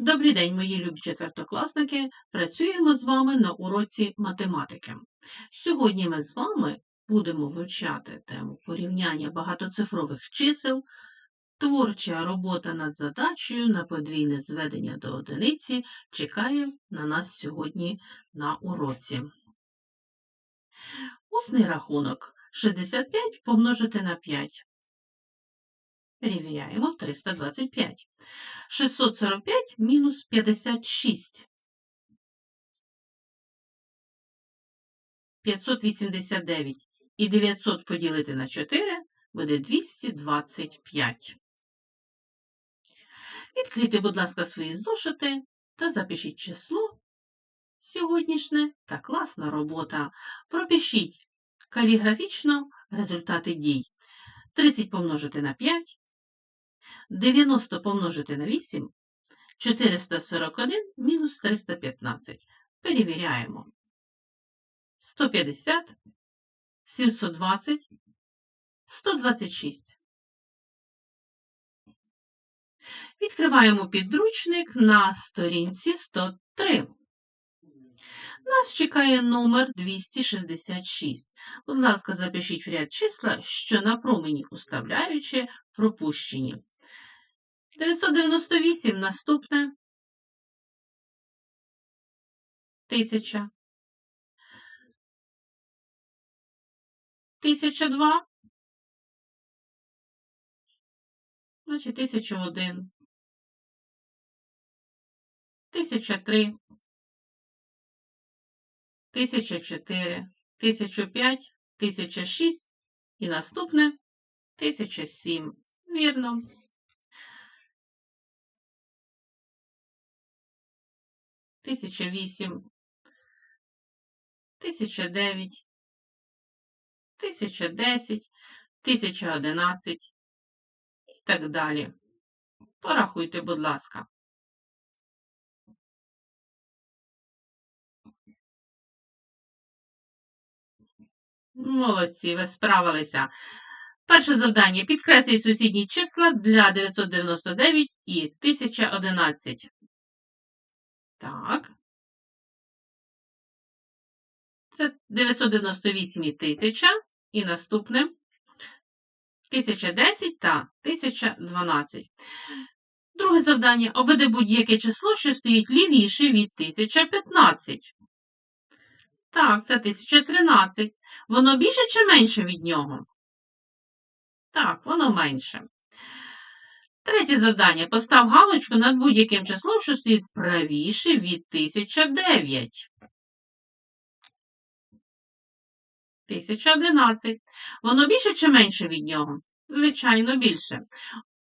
Добрий день, мої любі четвертокласники! Працюємо з вами на уроці математики. Сьогодні ми з вами будемо вивчати тему порівняння багатоцифрових чисел, творча робота над задачею на подвійне зведення до одиниці чекає на нас сьогодні на уроці. Усний рахунок 65 помножити на 5. Перевіряємо 325. 645 мінус 56. 589. І 900 поділити на 4 буде 225. Відкрийте, будь ласка, свої зошити та запишіть число сьогоднішнє та класна робота. Пропишіть каліграфічно результати дій. 30 помножити на 5, 90 помножити на 8, 441 мінус 315. Перевіряємо. 150, 720, 126. Відкриваємо підручник на сторінці 103. Нас чекає номер 266. Будь ласка, запишіть в ряд числа, що на промені уставляючи пропущені. 998 наступне. 1000. 1002. Значить, 1001. 1003. 1004, 1005, 1006 і наступне 1007. Вірно. Тисяча вісім, тисяча дев'ять, тисяча десять, тисяча одинадцять і так далі. Порахуйте, будь ласка. Молодці, ви справилися. Перше завдання. Підкресліть сусідні числа для 999 і 1011. Так. Це 998 і 1000. І наступне 1010 та 1012. Друге завдання. Обведи будь-яке число, що стоїть лівіше від 1015. Так, це 1013. Воно більше чи менше від нього? Так, воно менше. Третє завдання. Постав галочку над будь-яким числом, що стоїть правіше від 1009. 1011. Воно більше чи менше від нього? Звичайно, більше.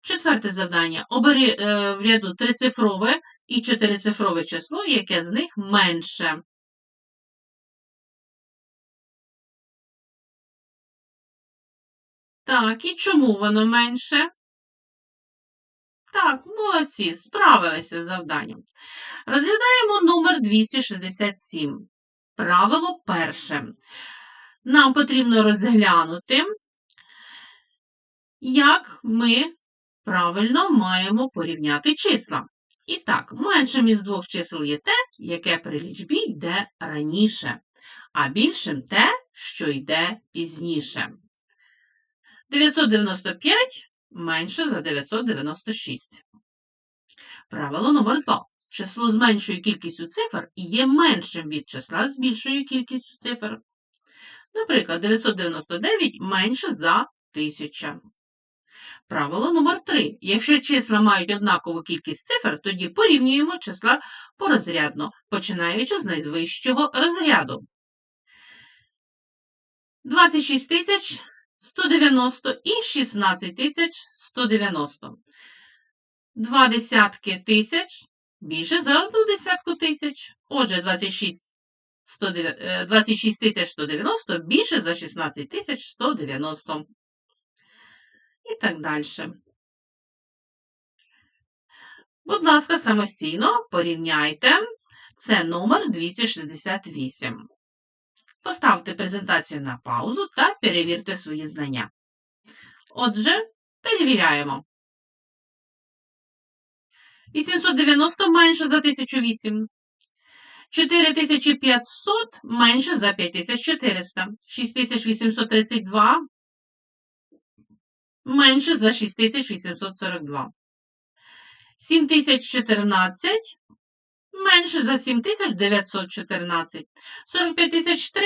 Четверте завдання. Обери е, в ряду трицифрове і чотирицифрове число, яке з них менше. Так, і чому воно менше? Так, молодці, справилися з завданням. Розглядаємо номер 267. Правило перше. Нам потрібно розглянути, як ми правильно маємо порівняти числа. І так, меншим із двох чисел є те, яке при лічбі йде раніше, а більшим те, що йде пізніше. 995 менше за 996. Правило номер 2. Число з меншою кількістю цифр є меншим від числа з більшою кількістю цифр. Наприклад, 999 менше за 1000. Правило номер 3. Якщо числа мають однакову кількість цифр, тоді порівнюємо числа порозрядно, починаючи з найвищого розряду. 26 тисяч 190 і 16 тисяч 190. Два десятки тисяч більше за одну десятку тисяч. Отже, 26 26 тисяч 190 більше за 16 тисяч 190. І так далі. Будь ласка, самостійно порівняйте. Це номер 268. Поставте презентацію на паузу та перевірте свої знання. Отже, перевіряємо. 890 менше за 1008. 4500 менше за 5400. 6832 менше за 6842. 7014 менше за 7914. 45003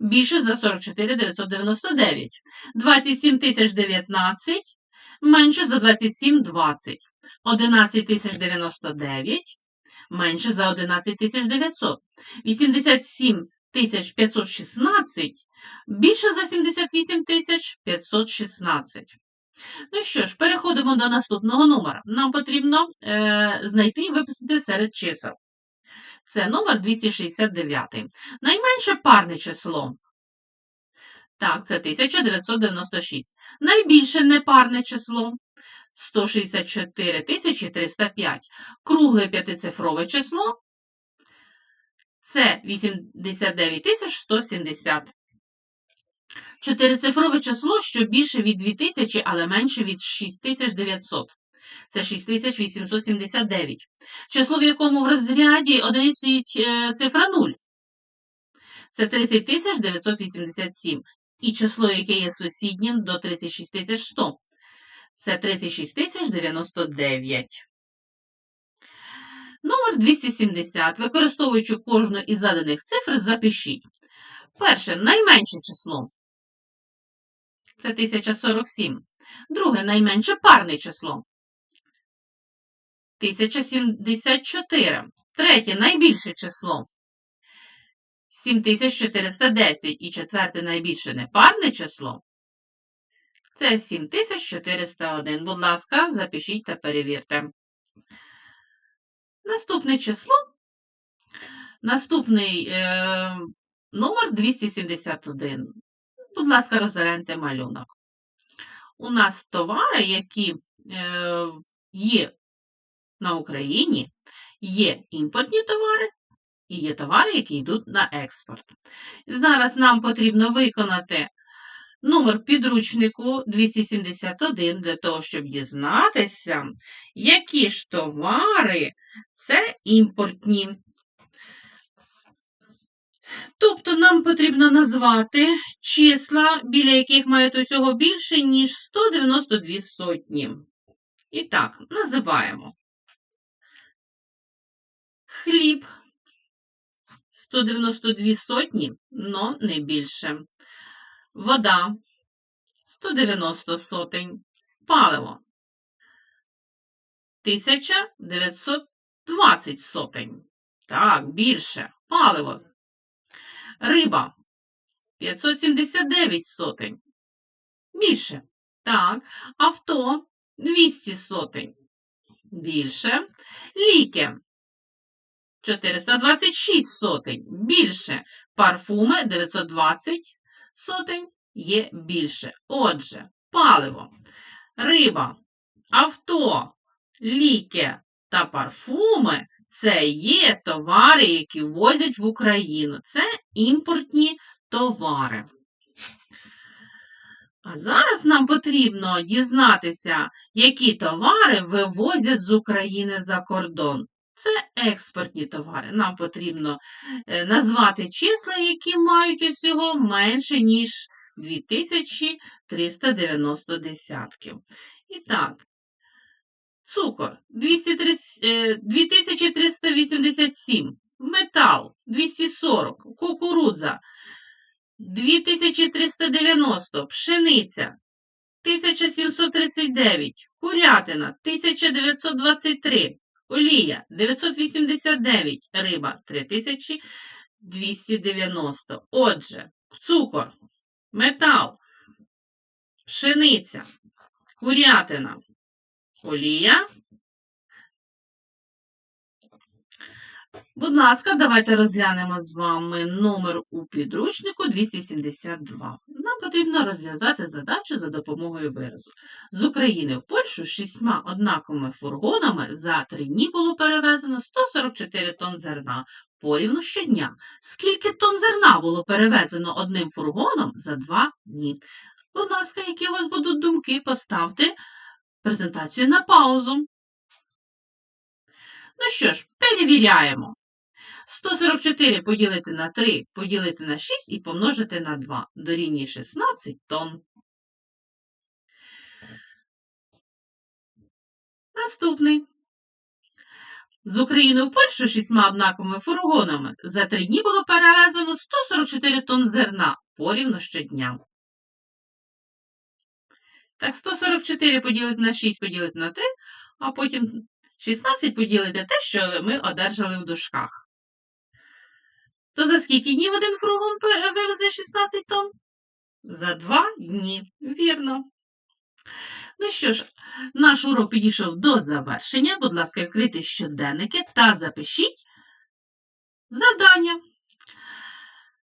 більше за 44999. 27019 менше за 2720. 11099 менше за 11900. 87516 більше за 78516. Ну що ж, переходимо до наступного номера. Нам потрібно е, знайти і виписати серед чисел. Це номер 269. Найменше парне число. Так, це 1996. Найбільше непарне число 164 305. Кругле п'ятицифрове число це 89 170. Чотирицифрове число, що більше від 2000, але менше від 6900. Це 6879. Число, в якому в розряді одиниць стоїть е, цифра 0. Це 30987. І число, яке є сусіднім до 36100. Це 36099. Номер 270. Використовуючи кожну із заданих цифр, запишіть. Перше, найменше число. Це 1047. Друге, найменше парне число. 1074. Третє, найбільше число. 7410. І четверте, найбільше непарне число. Це 7401. Будь ласка, запишіть та перевірте. Наступне число. Наступний е, номер 271. Будь ласка, розгляньте малюнок. У нас товари, які е, є на Україні, є імпортні товари і є товари, які йдуть на експорт. Зараз нам потрібно виконати номер підручнику 271 для того, щоб дізнатися, які ж товари це імпортні. Тобто нам потрібно назвати числа, біля яких мають усього більше, ніж 192 сотні. І так, називаємо. Хліб 192 сотні, но не більше. Вода 190 сотень. Паливо 1920 сотень. Так, більше. Паливо. Риба 579 сотень. Більше. Так. Авто 200 сотень. Більше. Ліки 426 сотень. Більше. Парфуми 920 сотень є більше. Отже, паливо, риба, авто, ліки та парфуми це є товари, які ввозять в Україну. Це імпортні товари. А зараз нам потрібно дізнатися, які товари вивозять з України за кордон. Це експортні товари. Нам потрібно е, назвати числа, які мають усього менше, ніж 2390 десятків. І так, цукор 230, е, 2387, метал 240, кукурудза 2390, пшениця 1739, курятина 1923, олія 989, риба 3290. Отже, цукор, метал, пшениця, курятина, олія. Будь ласка, давайте розглянемо з вами номер у підручнику 272. Нам потрібно розв'язати задачу за допомогою виразу. З України в Польщу шістьма однаковими фургонами за три дні було перевезено 144 тонн зерна порівну щодня. Скільки тонн зерна було перевезено одним фургоном за два дні? Будь ласка, які у вас будуть думки, поставте презентацію на паузу. Ну що ж, перевіряємо. 144 поділити на 3, поділити на 6 і помножити на 2. Дорівнює 16 тонн. Наступний. З України в Польщу шістьма однаковими фургонами за три дні було перевезено 144 тонн зерна порівну щодня. Так, 144 поділити на 6 поділити на 3, а потім 16 поділити те, що ми одержали в дужках. То за скільки днів один фургон вивезе 16 тонн? За два дні. Вірно. Ну що ж, наш урок підійшов до завершення. Будь ласка, відкрийте щоденники та запишіть завдання.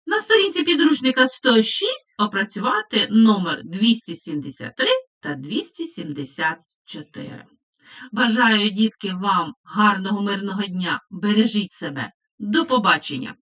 На сторінці підручника 106 опрацювати номер 273 та 274. Бажаю, дітки, вам гарного мирного дня. Бережіть себе. До побачення!